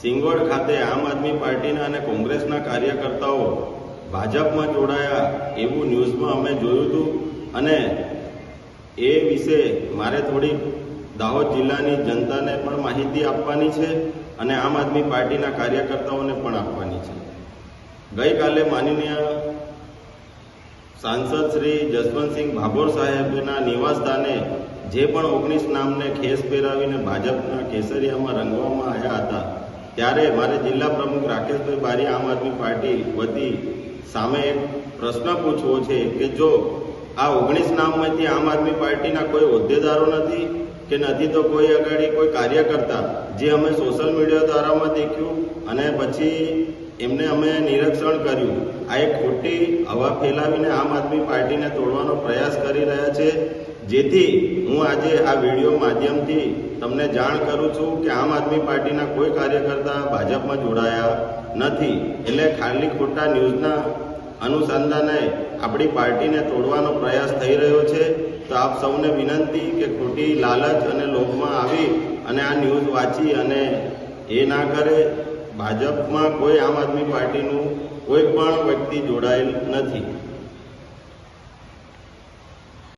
સિંગોડ ખાતે આમ આદમી પાર્ટીના અને કોંગ્રેસના કાર્યકર્તાઓ ભાજપમાં જોડાયા એવું ન્યૂઝમાં અમે જોયું હતું. અને એ વિશે મારે થોડી દાહોદ જિલ્લાની જનતાને પણ માહિતી આપવાની છે અને આમ આદમી પાર્ટીના કાર્યકર્તાઓને પણ આપવાની છે. ગઈકાલે માનનીય સાંસદ શ્રી જસવંતસિંહ ભાભોર સાહેબના નિવાસસ્થાને જે પણ ઓગણીસ નામને ખેસ પહેરાવીને ભાજપના કેસરિયામાં રંગવામાં આવ્યા હતા ત્યારે મારે જિલ્લા પ્રમુખ રાકેશભાઈ બારી આમ આદમી પાર્ટી વતી સામે એક પ્રશ્ન પૂછવો છે કે જો આ ઓગણીસ નામમાંથી આમ આદમી પાર્ટીના કોઈ હોદ્દેદારો નથી કે નથી તો કોઈ અગાડી કોઈ કાર્યકર્તા જે અમે સોશિયલ મીડિયા દ્વારામાં દેખ્યું અને પછી એમને અમે નિરીક્ષણ કર્યું. આ એક ખોટી હવા ફેલાવીને આમ આદમી પાર્ટીને તોડવાનો પ્રયાસ કરી રહ્યા છે, જેથી હું આજે આ વીડિયો માધ્યમથી તમને જાણ કરું છું કે આમ આદમી પાર્ટીના કોઈ કાર્યકર્તા ભાજપમાં જોડાયા નથી. એટલે ખાલી ખોટા ન્યૂઝના અનુસંધાને આપણી પાર્ટીને તોડવાનો પ્રયાસ થઈ રહ્યો છે. તો આપ સૌને વિનંતી કે ખોટી લાલચ અને લોભમાં આવી અને આ ન્યૂઝ વાંચી અને એ ના કરે. ભાજપમાં કોઈ આમ આદમી પાર્ટીનું કોઈ પણ વ્યક્તિ જોડાયેલ નથી.